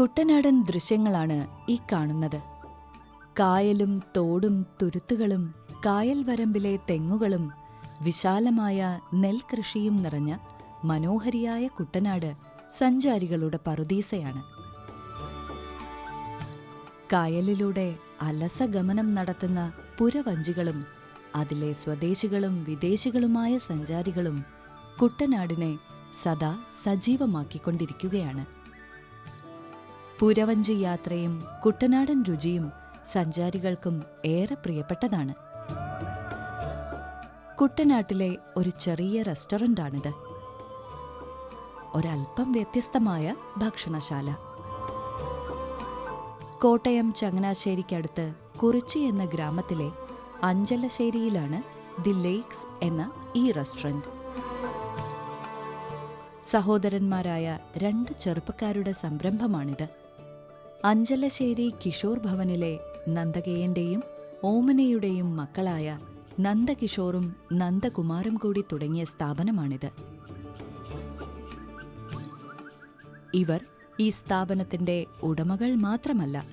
കുട്ടനാടൻ ദൃശ്യങ്ങളാണ് ഈ കാണുന്നത്. കായലും തോടും തുരുത്തുകളും കായൽ വരമ്പിലെ തെങ്ങുകളും വിശാലമായ നെൽകൃഷിയും നിറഞ്ഞ മനോഹരിയായ കുട്ടനാട് സഞ്ചാരികളുടെ പറുദീസയാണ്. കായലിലൂടെ അലസഗമനം നടത്തുന്ന പുരവഞ്ചികളും അതിലെ സ്വദേശികളും വിദേശികളുമായ സഞ്ചാരികളും കുട്ടനാടിനെ സദാ സജീവമാക്കിക്കൊണ്ടിരിക്കുകയാണ്. പുരവഞ്ചി യാത്രയും കുട്ടനാടൻ രുചിയും സഞ്ചാരികൾക്കും ഏറെ പ്രിയപ്പെട്ടതാണ്. കുട്ടനാട്ടിലെ ഒരു ചെറിയ റെസ്റ്റോറന്റാണിത് ഒരൽപ്പം വ്യത്യസ്തമായ ഭക്ഷണശാല. കോട്ടയം ചങ്ങനാശ്ശേരിക്കടുത്ത് കുറിച്ചി എന്ന ഗ്രാമത്തിലെ അഞ്ചലശ്ശേരിയിലാണ് ദി ലേക്സ് എന്ന ഈ റെസ്റ്റോറന്റ് സഹോദരന്മാരായ രണ്ട് ചെറുപ്പക്കാരുടെ സംരംഭമാണിത്. അഞ്ചലശ്ശേരി കിഷോർ ഭവനിലെ നന്ദകേയന്റെയും ഓമനയുടെയും മക്കളായ നന്ദകിഷോറും നന്ദകുമാറും കൂടി തുടങ്ങിയ സ്ഥാപനമാണിത്. ഇവർ ഈ സ്ഥാപനത്തിന്റെ ഉടമകൾ മാത്രമല്ല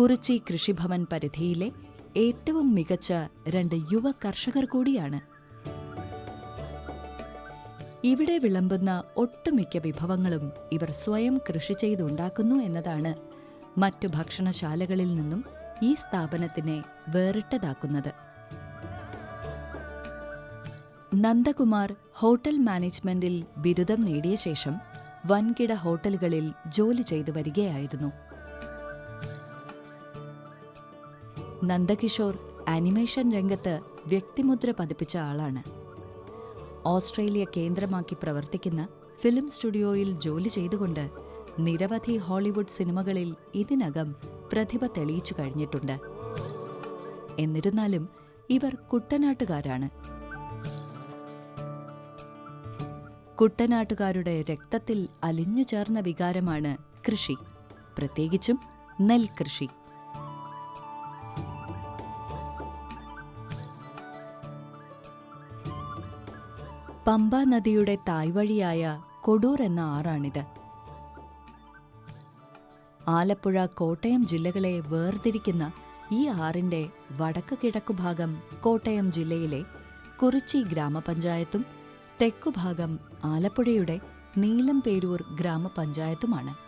കുറിച്ചി കൃഷിഭവൻ പരിധിയിലെ ഏറ്റവും മികച്ച രണ്ട് യുവ കർഷകർ കൂടിയാണ്. ഇവിടെ വിളമ്പുന്ന ഒട്ടുമിക്ക വിഭവങ്ങളും ഇവർ സ്വയം കൃഷി ചെയ്തുണ്ടാക്കുന്നു എന്നതാണ് മറ്റു ഭക്ഷണശാലകളിൽ നിന്നും ഈ സ്ഥാപനത്തിനെ വേറിട്ടതാക്കുന്നത്. നന്ദകുമാർ ഹോട്ടൽ മാനേജ്മെന്റിൽ ബിരുദം നേടിയ ശേഷം വൻകിട ഹോട്ടലുകളിൽ ജോലി ചെയ്തു വരികയായിരുന്നു. നന്ദകിഷോർ ആനിമേഷൻ രംഗത്ത് വ്യക്തിമുദ്ര പതിപ്പിച്ച ആളാണ്. ഓസ്ട്രേലിയ കേന്ദ്രമാക്കി പ്രവർത്തിക്കുന്ന ഫിലിം സ്റ്റുഡിയോയിൽ ജോലി ചെയ്തുകൊണ്ട് നിരവധി ഹോളിവുഡ് സിനിമകളിൽ ഇതിനകം പ്രതിഭ തെളിയിച്ചു കഴിഞ്ഞിട്ടുണ്ട്. എന്നിരുന്നാലും ഇവർ കുട്ടനാട്ടുകാരാണ്. കുട്ടനാട്ടുകാരുടെ രക്തത്തിൽ അലിഞ്ഞു ചേർന്ന വികാരമാണ് കൃഷി. പ്രത്യേകിച്ചും നെൽകൃഷി പമ്പ നദിയുടെ തായ്വഴിയായ കൊടൂർ എന്ന ആറാണിത്. ആലപ്പുഴ കോട്ടയം ജില്ലകളെ വേർതിരിക്കുന്ന ഈ ആറിന്റെ വടക്ക് കിഴക്കു ഭാഗം കോട്ടയം ജില്ലയിലെ കുറിച്ചി ഗ്രാമപഞ്ചായത്തും തെക്കുഭാഗം ആലപ്പുഴയുടെ നീലംപേരൂർ ഗ്രാമപഞ്ചായത്തുമാണ്.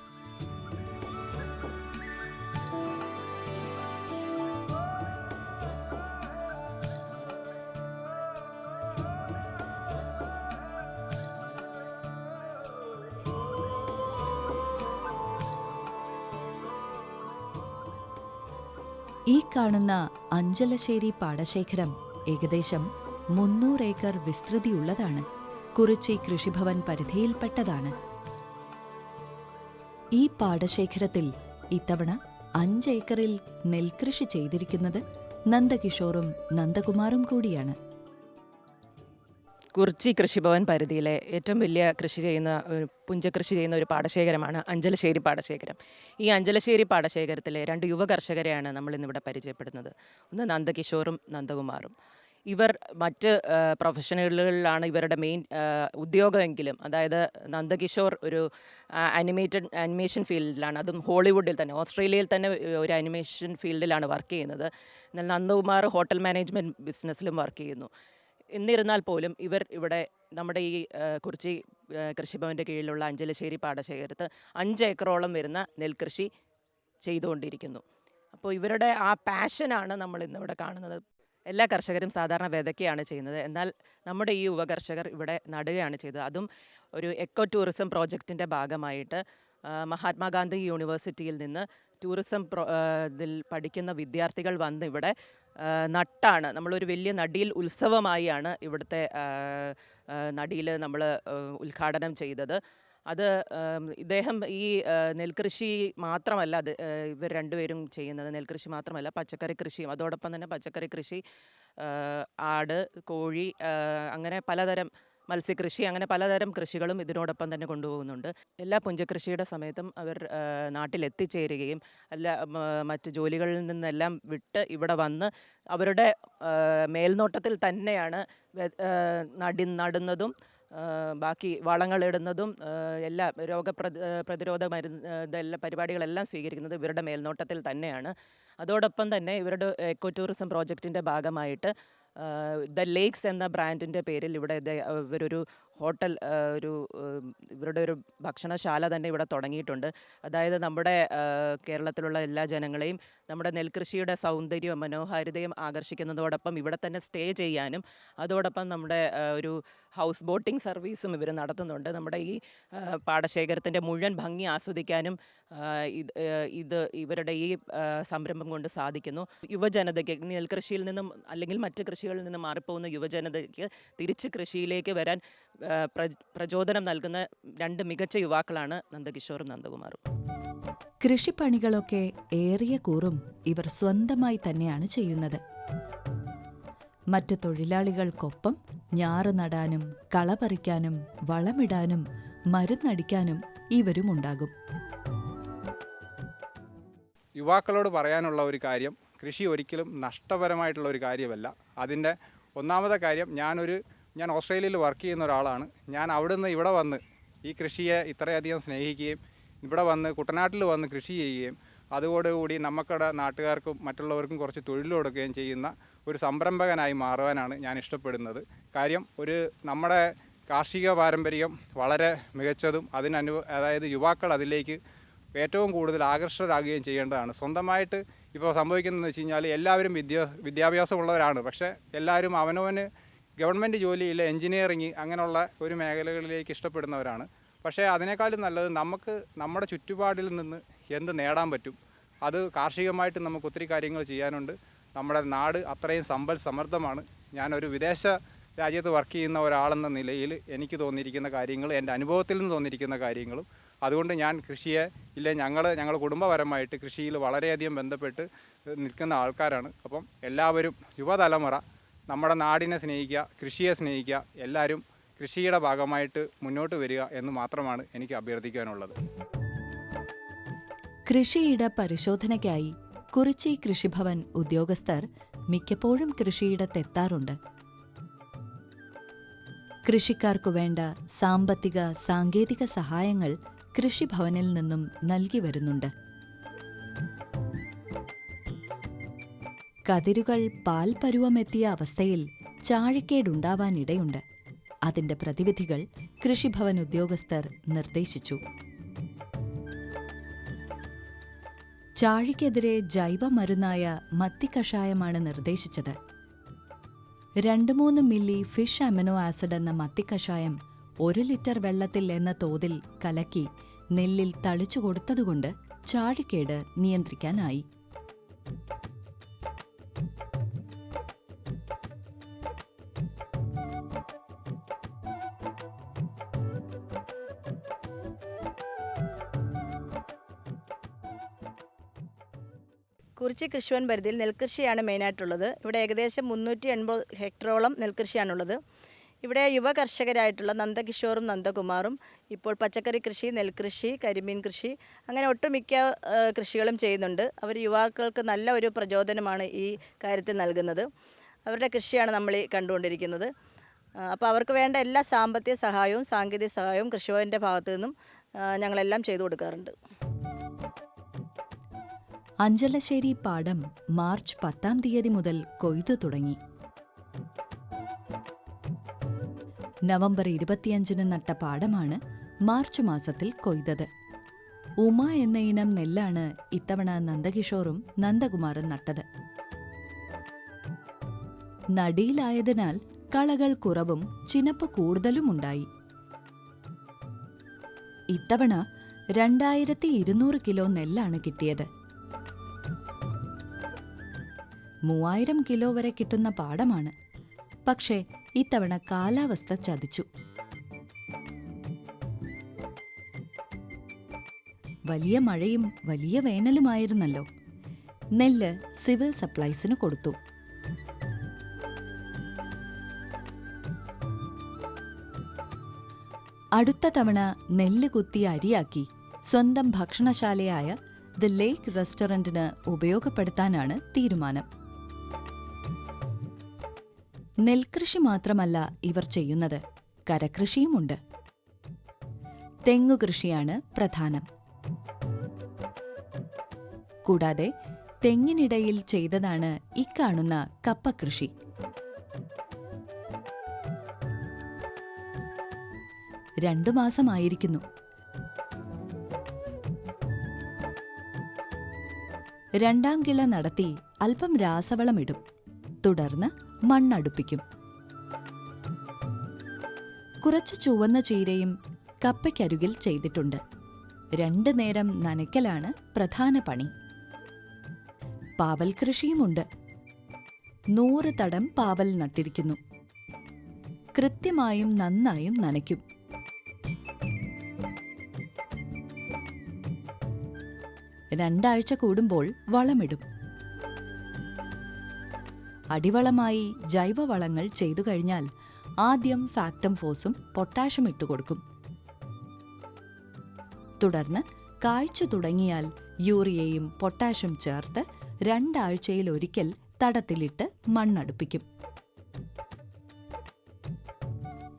കാണുന്ന അഞ്ചലശ്ശേരി പാടശേഖരം ഏകദേശം മുന്നൂറ് ഏക്കർ വിസ്തൃതിയുള്ളതാണ്. കുറിച്ചി കൃഷിഭവൻ പരിധിയിൽപ്പെട്ടതാണ്. ഈ പാടശേഖരത്തിൽ ഇത്തവണ അഞ്ചേക്കറിൽ നെൽകൃഷി ചെയ്തിരിക്കുന്നത് നന്ദകിഷോറും നന്ദകുമാറും കൂടിയാണ്. കുറിച്ചി കൃഷിഭവൻ പരിധിയിലെ ഏറ്റവും വലിയ കൃഷി ചെയ്യുന്ന ഒരു പുഞ്ചകൃഷി ചെയ്യുന്ന ഒരു പാടശേഖരമാണ് അഞ്ചലശ്ശേരി പാടശേഖരം. ഈ അഞ്ചലശ്ശേരി പാടശേഖരത്തിലെ രണ്ട് യുവ കർഷകരെയാണ് നമ്മൾ ഇന്നിവിടെ പരിചയപ്പെടുന്നത്. ഒന്ന് നന്ദകിഷോറും നന്ദകുമാറും. ഇവർ മറ്റ് പ്രൊഫഷണലുകളിലാണ് ഇവരുടെ മെയിൻ ഉദ്യോഗമെങ്കിലും അതായത് നന്ദകിഷോർ ഒരു അനിമേറ്റഡ് അനിമേഷൻ ഫീൽഡിലാണ്. അതും ഹോളിവുഡിൽ തന്നെ ഓസ്ട്രേലിയയിൽ തന്നെ ഒരു അനിമേഷൻ ഫീൽഡിലാണ് വർക്ക് ചെയ്യുന്നത്. എന്നാൽ നന്ദകുമാർ ഹോട്ടൽ മാനേജ്മെന്റ് ബിസിനസ്സിലും വർക്ക് ചെയ്യുന്നു. എന്നിരുന്നാൽ പോലും ഇവർ ഇവിടെ നമ്മുടെ ഈ കുറിച്ചി കൃഷിഭവന്റെ കീഴിലുള്ള അഞ്ചലശ്ശേരി പാടശേഖരത്ത് അഞ്ച് ഏക്കറോളം വരുന്ന നെൽകൃഷി ചെയ്തുകൊണ്ടിരിക്കുന്നു. അപ്പോൾ ഇവരുടെ ആ പാഷനാണ് നമ്മൾ ഇന്നിവിടെ കാണുന്നത്. എല്ലാ കർഷകരും സാധാരണ വിതയ്ക്കുകയാണ് ചെയ്യുന്നത്. എന്നാൽ നമ്മുടെ ഈ യുവ കർഷകർ ഇവിടെ നടുകയാണ് ചെയ്തത്. അതും ഒരു എക്കോ ടൂറിസം പ്രോജക്റ്റിന്റെ ഭാഗമായിട്ട് മഹാത്മാഗാന്ധി യൂണിവേഴ്സിറ്റിയിൽ നിന്ന് ടൂറിസം ഇതിൽ പഠിക്കുന്ന വിദ്യാർത്ഥികൾ വന്ന് ഇവിടെ നട്ടാണ്. നമ്മളൊരു വലിയ നടിയിൽ ഉത്സവമായാണ് ഇവിടുത്തെ നടിയിൽ നമ്മൾ ഉദ്ഘാടനം ചെയ്തത്. അത് ഇദ്ദേഹം ഈ നെൽകൃഷി മാത്രമല്ല അത് ഇവർ രണ്ടുപേരും ചെയ്യുന്നത് നെൽകൃഷി മാത്രമല്ല പച്ചക്കറി കൃഷിയും. അതോടൊപ്പം തന്നെ പച്ചക്കറി കൃഷി ആട് കോഴി അങ്ങനെ പലതരം മത്സ്യകൃഷി അങ്ങനെ പലതരം കൃഷികളും ഇതിനോടൊപ്പം തന്നെ കൊണ്ടുപോകുന്നുണ്ട്. എല്ലാ പുഞ്ചകൃഷിയുടെ സമയത്തും അവർ നാട്ടിലെത്തിച്ചേരുകയും അല്ല മറ്റ് ജോലികളിൽ നിന്നെല്ലാം വിട്ട് ഇവിടെ വന്ന് അവരുടെ മേൽനോട്ടത്തിൽ തന്നെയാണ് നടി നടുന്നതും ബാക്കി വളങ്ങളിടുന്നതും എല്ലാ രോഗപ്രതി പ്രതിരോധ മരുന്ന് ഇതെല്ലാം പരിപാടികളെല്ലാം സ്വീകരിക്കുന്നത് ഇവരുടെ മേൽനോട്ടത്തിൽ തന്നെയാണ്. അതോടൊപ്പം തന്നെ ഇവരുടെ എക്കോ ടൂറിസം പ്രോജക്റ്റിന്റെ ഭാഗമായിട്ട് ദ ലേക്സ് എന്ന ബ്രാൻഡിന്റെ പേരിൽ ഇവിടെ ഇവരൊരു ഹോട്ടൽ ഒരു ഇവരുടെ ഒരു ഭക്ഷണശാല തന്നെ ഇവിടെ തുടങ്ങിയിട്ടുണ്ട്. അതായത് നമ്മുടെ കേരളത്തിലുള്ള എല്ലാ ജനങ്ങളെയും നമ്മുടെ നെൽകൃഷിയുടെ സൗന്ദര്യവും മനോഹാരിതയും ആകർഷിക്കുന്നതോടൊപ്പം ഇവിടെ തന്നെ സ്റ്റേ ചെയ്യാനും അതോടൊപ്പം നമ്മുടെ ഒരു ഹൗസ് ബോട്ടിംഗ് സർവീസും ഇവർ നടത്തുന്നുണ്ട്. നമ്മുടെ ഈ പാടശേഖരത്തിന്റെ മുഴുവൻ ഭംഗി ആസ്വദിക്കാനും ഇത് ഇത് ഇവരുടെ ഈ സംരംഭം കൊണ്ട് സാധിക്കുന്നു. യുവജനതയ്ക്ക് നെൽകൃഷിയിൽ നിന്നും അല്ലെങ്കിൽ മറ്റ് കൃഷികളിൽ നിന്നും മാറിപ്പോകുന്ന യുവജനതയ്ക്ക് തിരിച്ച് കൃഷിയിലേക്ക് വരാൻ പ്രചോദനം നൽകുന്ന രണ്ട് മികച്ച യുവാക്കളാണ് നന്ദകിഷോറും നന്ദകുമാറും. കൃഷിപ്പണികളൊക്കെ ഏറിയ കൂറും ഇവർ സ്വന്തമായി തന്നെയാണ് ചെയ്യുന്നത്. മറ്റു തൊഴിലാളികൾക്കൊപ്പം ഞാറ് നടാനും കളപറിക്കാനും വളമിടാനും മരുന്നടിക്കാനും ഇവരുമുണ്ടാകും യുവാക്കളോട് പറയാനുള്ള ഒരു കാര്യം കൃഷി ഒരിക്കലും നഷ്ടപരമായിട്ടുള്ള ഒരു കാര്യമല്ല. അതിന്റെ ഒന്നാമത്തെ കാര്യം ഞാനൊരു ഞാൻ ഓസ്ട്രേലിയയിൽ വർക്ക് ചെയ്യുന്ന ഒരാളാണ്. ഞാൻ അവിടുന്ന് ഇവിടെ വന്ന് ഈ കൃഷിയെ ഇത്രയധികം സ്നേഹിക്കുകയും ഇവിടെ വന്ന് കുട്ടനാട്ടിൽ വന്ന് കൃഷി ചെയ്യുകയും അതോടുകൂടി നമുക്കടെ നാട്ടുകാർക്കും മറ്റുള്ളവർക്കും കുറച്ച് തൊഴിൽ കൊടുക്കുകയും ചെയ്യുന്ന ഒരു സംരംഭകനായി മാറുവാനാണ് ഞാൻ ഇഷ്ടപ്പെടുന്നത്. കാര്യം ഒരു നമ്മുടെ കാർഷിക പാരമ്പര്യം വളരെ മികച്ചതും അതിനനു അതായത് യുവാക്കൾ അതിലേക്ക് ഏറ്റവും കൂടുതൽ ആകർഷകരാകുകയും ചെയ്യേണ്ടതാണ്. സ്വന്തമായിട്ട് ഇപ്പോൾ സംഭവിക്കുന്നതെന്ന് വെച്ച് കഴിഞ്ഞാൽ എല്ലാവരും വിദ്യാ വിദ്യാഭ്യാസമുള്ളവരാണ്. പക്ഷേ എല്ലാവരും അവനവന് ഗവൺമെന്റ് ജോലിയിൽ എൻജിനീയറിങ് അങ്ങനെയുള്ള ഒരു മേഖലകളിലേക്ക് ഇഷ്ടപ്പെടുന്നവരാണ്. പക്ഷേ അതിനേക്കാളും നല്ലത് നമുക്ക് നമ്മുടെ ചുറ്റുപാടിൽ നിന്ന് എന്ത് നേടാൻ പറ്റും? അത് കാർഷികമായിട്ട് നമുക്ക് ഒത്തിരി കാര്യങ്ങൾ ചെയ്യാനുണ്ട്. നമ്മുടെ നാട് അത്രയും സമ്പൽ സമൃദ്ധമാണ്. ഞാനൊരു വിദേശ രാജ്യത്ത് വർക്ക് ചെയ്യുന്ന ഒരാളെന്ന നിലയിൽ എനിക്ക് തോന്നിയിരിക്കുന്ന കാര്യങ്ങൾ എന്റെ അനുഭവത്തിൽ നിന്ന് തോന്നിയിരിക്കുന്ന കാര്യങ്ങളും. അതുകൊണ്ട് ഞാൻ കൃഷിയെ ഇല്ല ഞങ്ങൾ ഞങ്ങൾ കുടുംബപരമായിട്ട് കൃഷിയിൽ വളരെയധികം ബന്ധപ്പെട്ട് നിൽക്കുന്ന ആൾക്കാരാണ്. അപ്പം എല്ലാവരും യുവതലമുറ നമ്മുടെ നാടിനെ സ്നേഹിക്കുക കൃഷിയെ സ്നേഹിക്കുക എല്ലാവരും കൃഷിയുടെ ഭാഗമായിട്ട് മുന്നോട്ട് വരിക എന്ന് മാത്രമാണ് എനിക്ക് അഭ്യർത്ഥിക്കാനുള്ളത്. കൃഷിയിട പരിശോധനയ്ക്കായി കുറിച്ചി കൃഷിഭവൻ ഉദ്യോഗസ്ഥർ മിക്കപ്പോഴും കൃഷിയിടത്തെത്താറുണ്ട് കൃഷിക്കാർക്കു വേണ്ട സാമ്പത്തിക സാങ്കേതിക സഹായങ്ങൾ കൃഷിഭവനിൽ നിന്നും നൽകി വരുന്നുണ്ട്. കതിരുകൾ പാൽപരുവമെത്തിയ അവസ്ഥയിൽ ചാഴിക്കേടുണ്ടാവാനിടയുണ്ട് അതിന്റെ പ്രതിവിധികൾ കൃഷിഭവൻ ഉദ്യോഗസ്ഥർ നിർദ്ദേശിച്ചു. ചാഴിക്കെതിരെ ജൈവമരുന്നായ മത്തിക്കഷായമാണ് നിർദ്ദേശിച്ചത്. രണ്ട് മൂന്ന് മില്ലി ഫിഷ് അമിനോ ആസിഡ് എന്ന മത്തിക്കഷായം ഒരു ലിറ്റർ വെള്ളത്തിൽ എന്ന തോതിൽ കലക്കി നെല്ലിൽ തളിച്ചു കൊടുത്തതുകൊണ്ട് ചാഴിക്കേട് നിയന്ത്രിക്കാനായി. കുറിച്ചി കൃഷിവൻ പരിധിയിൽ നെൽകൃഷിയാണ് മെയിനായിട്ടുള്ളത്. ഇവിടെ ഏകദേശം മുന്നൂറ്റി എൺപത് ഹെക്ടറോളം നെൽകൃഷിയാണുള്ളത്. ഇവിടെ യുവ കർഷകരായിട്ടുള്ള നന്ദകിഷോറും നന്ദകുമാറും ഇപ്പോൾ പച്ചക്കറി കൃഷി നെൽകൃഷി കരിമീൻ കൃഷി അങ്ങനെ ഒട്ടുമിക്ക കൃഷികളും ചെയ്യുന്നുണ്ട്. അവർ യുവാക്കൾക്ക് നല്ല ഒരു പ്രചോദനമാണ് ഈ കാര്യത്തിൽ നൽകുന്നത്. അവരുടെ കൃഷിയാണ് നമ്മൾ ഈ കണ്ടുകൊണ്ടിരിക്കുന്നത്. അപ്പോൾ അവർക്ക് വേണ്ട എല്ലാ സാമ്പത്തിക സഹായവും സാങ്കേതിക സഹായവും കൃഷിഭവന്റെ ഭാഗത്തു നിന്നും ഞങ്ങളെല്ലാം ചെയ്തു കൊടുക്കാറുണ്ട്. അഞ്ചലശ്ശേരി പാടം മാർച്ച് പത്താം തീയതി മുതൽ കൊയ്തു തുടങ്ങി. നവംബർ ഇരുപത്തിയഞ്ചിന് നട്ട പാടമാണ് മാർച്ച് മാസത്തിൽ കൊയ്തത്. ഉമ എന്ന ഇനം നെല്ലാണ് ഇത്തവണ നന്ദകിഷോറും നന്ദകുമാറും നട്ടത്. നടിയിലായതിനാൽ കളകൾ കുറവും ചിനപ്പ് കൂടുതലും ഉണ്ടായി. ഇത്തവണ രണ്ടായിരത്തി ഇരുന്നൂറ് കിലോ നെല്ലാണ് കിട്ടിയത്. മൂവായിരം കിലോ വരെ കിട്ടുന്ന പാടമാണ്. പക്ഷേ ഇത്തവണ കാലാവസ്ഥ ചതിച്ചു. വലിയ മഴയും വലിയ വേനലുമായിരുന്നല്ലോ. നെല്ല് സിവിൽ സപ്ലൈസിന് കൊടുത്തു. അടുത്ത തവണ നെല്ല് കുത്തി അരിയാക്കി സ്വന്തം ഭക്ഷണശാലയായ ദ ലേക്ക് റെസ്റ്റോറന്റിന് ഉപയോഗപ്പെടുത്താനാണ് തീരുമാനം. നെൽകൃഷി മാത്രമല്ല ഇവർ ചെയ്യുന്നത്. കരകൃഷിയുമുണ്ട്. തെങ്ങുകൃഷിയാണ് പ്രധാനം. കൂടാതെ തെങ്ങിനിടയിൽ ചെയ്തതാണ് ഇക്കാണുന്ന കപ്പകൃഷി. രണ്ടു മാസമായിരിക്കുന്നു. രണ്ടാം കിള നടത്തി അല്പം രാസവളമിടും. തുടർന്ന് മണ്ണടുപ്പിക്കും. കുറച്ച് ചുവന്ന ചീരയും കപ്പയ്ക്കരികിൽ ചെയ്തിട്ടുണ്ട്. രണ്ടു നേരം നനയ്ക്കലാണ് പ്രധാന പണി. പാവൽ കൃഷിയുമുണ്ട്. നൂറ് തടം പാവൽ നട്ടിരിക്കുന്നു. കൃത്യമായും നന്നായും നനയ്ക്കും. രണ്ടാഴ്ച കൂടുമ്പോൾ വളമിടും. അടിവളമായി ജൈവവളങ്ങൾ ചെയ്തു കഴിഞ്ഞാൽ ആദ്യം ഫാക്ടം ഫോസും പൊട്ടാഷും ഇട്ടുകൊടുക്കും തുടർന്ന് കായ്ച്ചു തുടങ്ങിയാൽ യൂറിയയും പൊട്ടാഷും ചേർത്ത് രണ്ടാഴ്ചയിൽ ഒരിക്കൽ തടത്തിലിട്ട് മണ്ണടുപ്പിക്കും.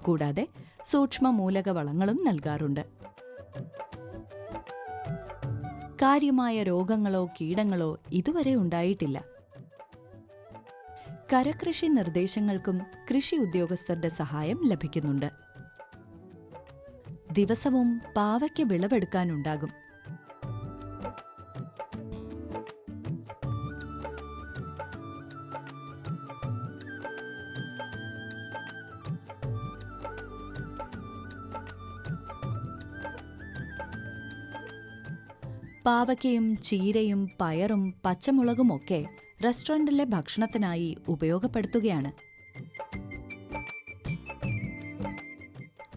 കൂടാതെ സൂക്ഷ്മ മൂലക വളങ്ങളും നൽകാറുണ്ട്. കാര്യമായ രോഗങ്ങളോ കീടങ്ങളോ ഇതുവരെ ഉണ്ടായിട്ടില്ല. കരകൃഷി നിർദ്ദേശങ്ങൾക്കും കൃഷി ഉദ്യോഗസ്ഥരുടെ സഹായം ലഭിക്കുന്നുണ്ട്. ദിവസവും പാവയ്ക്ക് വിളവെടുക്കാനുണ്ടാകും. പാവയ്ക്കയും ചീരയും പയറും പച്ചമുളകുമൊക്കെ റെസ്റ്റോറന്റിലെ ഭക്ഷണത്തിനായി ഉപയോഗപ്പെടുത്തുകയാണ്.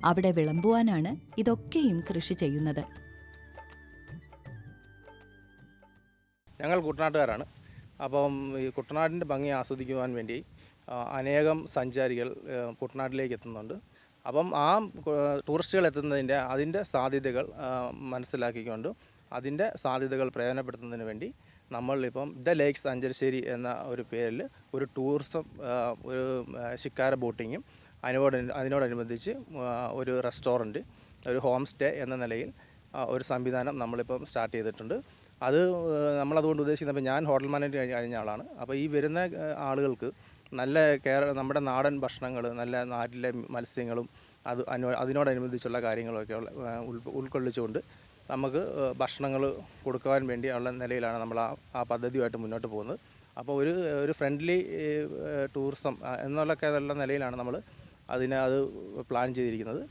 അവിടെ വിളമ്പുവാനാണ് ഇതൊക്കെയും കൃഷി ചെയ്യുന്നത്. ഞങ്ങൾ കുട്ടനാട്ടുകാരാണ്. അപ്പം ഈ കുട്ടനാടിന്റെ ഭംഗി ആസ്വദിക്കുവാൻ വേണ്ടി അനേകം സഞ്ചാരികൾ കുട്ടനാട്ടിലേക്ക് എത്തുന്നുണ്ട്. അപ്പം ആ ടൂറിസ്റ്റുകൾ എത്തുന്നതിന്റെ അതിന്റെ സാധ്യതകൾ മനസ്സിലാക്കിക്കൊണ്ട് അതിന്റെ സാധ്യതകൾ പ്രയോജനപ്പെടുത്തുന്നതിന് വേണ്ടി നമ്മളിപ്പം ദ ലേക്സ് അഞ്ചരശ്ശേരി എന്ന ഒരു പേരിൽ ഒരു ടൂറിസം ഒരു ശിക്കാര ബോട്ടിങ്ങും അതിനോട് അതിനോടനുബന്ധിച്ച് ഒരു റെസ്റ്റോറന്റ് ഒരു ഹോം സ്റ്റേ എന്ന നിലയിൽ ഒരു സംവിധാനം നമ്മളിപ്പം സ്റ്റാർട്ട് ചെയ്തിട്ടുണ്ട്. അത് നമ്മളതുകൊണ്ട് ഉദ്ദേശിക്കുന്നത് ഞാൻ ഹോട്ടൽ മാനേജ് കഴിഞ്ഞ ആളാണ്. അപ്പോൾ ഈ വരുന്ന ആളുകൾക്ക് നല്ല കേരള നമ്മുടെ നാടൻ ഭക്ഷണങ്ങൾ നല്ല നാട്ടിലെ മത്സ്യങ്ങളും അത് അതിനോടനുബന്ധിച്ചുള്ള കാര്യങ്ങളൊക്കെ ഉൾ- ഉൾക്കൊള്ളിച്ചുകൊണ്ട് നമുക്ക് ഭക്ഷണങ്ങൾ കൊടുക്കുവാൻ വേണ്ടിയുള്ള നിലയിലാണ് നമ്മൾ ആ ആ പദ്ധതിയുമായിട്ട് മുന്നോട്ട് പോകുന്നത്. അപ്പോൾ ഒരു ഒരു ഫ്രണ്ട്ലി ടൂറിസം എന്നുള്ളൊക്കെ ഉള്ള നിലയിലാണ് നമ്മൾ അതിനെ അത് പ്ലാൻ ചെയ്തിരിക്കുന്നത്.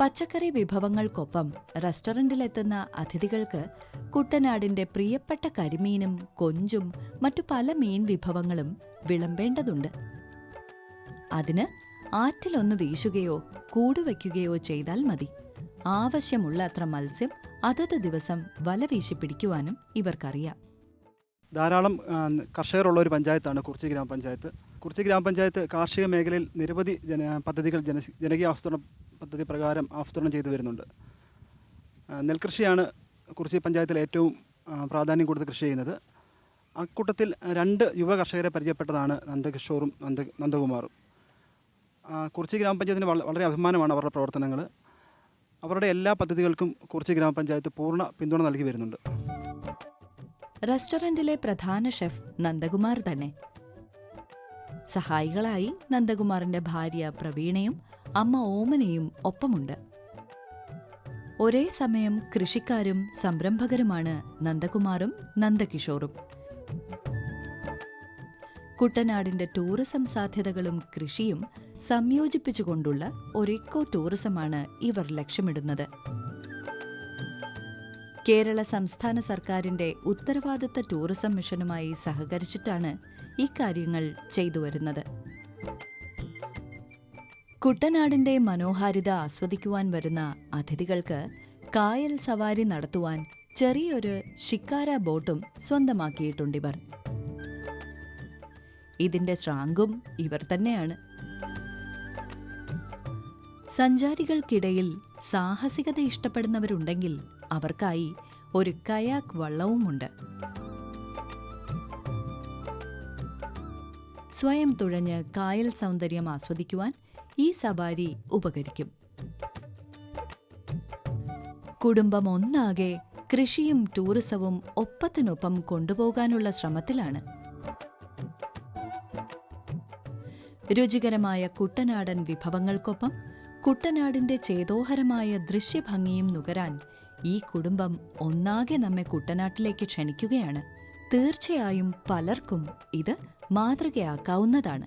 പച്ചക്കറി വിഭവങ്ങൾക്കൊപ്പം റെസ്റ്റോറന്റിലെത്തുന്ന അതിഥികൾക്ക് കുട്ടനാടിന്റെ പ്രിയപ്പെട്ട കരിമീനും കൊഞ്ചും മറ്റു പല മീൻ വിഭവങ്ങളും വിളമ്പേണ്ടതുണ്ട്. അതിന് ആറ്റിലൊന്ന് വീശുകയോ കൂടുവയ്ക്കുകയോ ചെയ്താൽ മതി. ആവശ്യമുള്ള അത്ര മത്സ്യം അതത് ദിവസം വല വീശി പിടിക്കുവാനും ഇവർക്കറിയാം. ധാരാളം കർഷകരുള്ള ഒരു പഞ്ചായത്താണ് കുറിച്ചി ഗ്രാമപഞ്ചായത്ത്. കുറിച്ചി ഗ്രാമപഞ്ചായത്ത് കാർഷിക മേഖലയിൽ നിരവധി ജന പദ്ധതികൾ ജന ജനകീയ ആസൂത്രണ പദ്ധതി പ്രകാരം ആസൂത്രണം ചെയ്തു വരുന്നുണ്ട്. നെൽകൃഷിയാണ് കുറിച്ചി പഞ്ചായത്തിൽ ഏറ്റവും പ്രാധാന്യം കൊടുത്ത് കൃഷി ചെയ്യുന്നത്. അക്കൂട്ടത്തിൽ രണ്ട് യുവ കർഷകരെ പരിചയപ്പെട്ടതാണ് നന്ദകിഷോറും നന്ദ നന്ദകുമാറും. കുറിച്ചി ഗ്രാമപഞ്ചായത്തിന് വളരെ അഭിമാനമാണ് അവരുടെ പ്രവർത്തനങ്ങൾ അവരുടെ എല്ലാ പദ്ധതികൾക്കും കുറച്ച് ഗ്രാമപഞ്ചായത്ത് പൂർണ പിന്തുണ നൽകി വരുന്നുണ്ട്. റെസ്റ്റോറന്റിലെ പ്രധാന ഷെഫ് നന്ദകുമാർ തന്നെ. സഹായികളായി നന്ദകുമാറിന്റെ ഭാര്യ പ്രവീണയും അമ്മ ഓമനയും ഒപ്പമുണ്ട്. ഒരേ സമയം കൃഷിക്കാരും സംരംഭകരുമാണ് നന്ദകുമാറും നന്ദകിഷോറും. കുട്ടനാടിന്റെ ടൂറിസം സാധ്യതകളും കൃഷിയും സംയോജിപ്പിച്ചുകൊണ്ടുള്ള ഒരു ഇക്കോ ടൂറിസമാണ് ഇവർ ലക്ഷ്യമിടുന്നത്. കേരള സംസ്ഥാന സർക്കാരിന്റെ ഉത്തരവാദിത്ത ടൂറിസം മിഷനുമായി സഹകരിച്ചിട്ടാണ് ഇക്കാര്യങ്ങൾ ചെയ്തു വരുന്നത്. കുട്ടനാടിന്റെ മനോഹാരിത ആസ്വദിക്കുവാൻ വരുന്ന അതിഥികൾക്ക് കായൽ സവാരി നടത്തുവാൻ ചെറിയൊരു ഷിക്കാര ബോട്ടും സ്വന്തമാക്കിയിട്ടുണ്ടിവർ ഇതിന്റെ ശ്രാങ്കും ഇവർ തന്നെയാണ്. സഞ്ചാരികൾക്കിടയിൽ സാഹസികത ഇഷ്ടപ്പെടുന്നവരുണ്ടെങ്കിൽ അവർക്കായി ഒരു കയാക്ക് വള്ളവുമുണ്ട്. സ്വയം തുഴഞ്ഞ് കായൽ സൗന്ദര്യം ആസ്വദിക്കുവാൻ ഈ സവാരി ഉപകരിക്കും. കുടുംബം ഒന്നാകെ കൃഷിയും ടൂറിസവും ഒപ്പത്തിനൊപ്പം കൊണ്ടുപോകാനുള്ള ശ്രമത്തിലാണ്. രുചികരമായ കുട്ടനാടൻ വിഭവങ്ങൾക്കൊപ്പം കുട്ടനാടിന്റെ ചേതോഹരമായ ദൃശ്യഭംഗിയും നുകരാൻ ഈ കുടുംബം ഒന്നാകെ നമ്മെ കുട്ടനാട്ടിലേക്ക് ക്ഷണിക്കുകയാണ്. തീർച്ചയായും പലർക്കും ഇത് മാതൃകയാക്കാവുന്നതാണ്.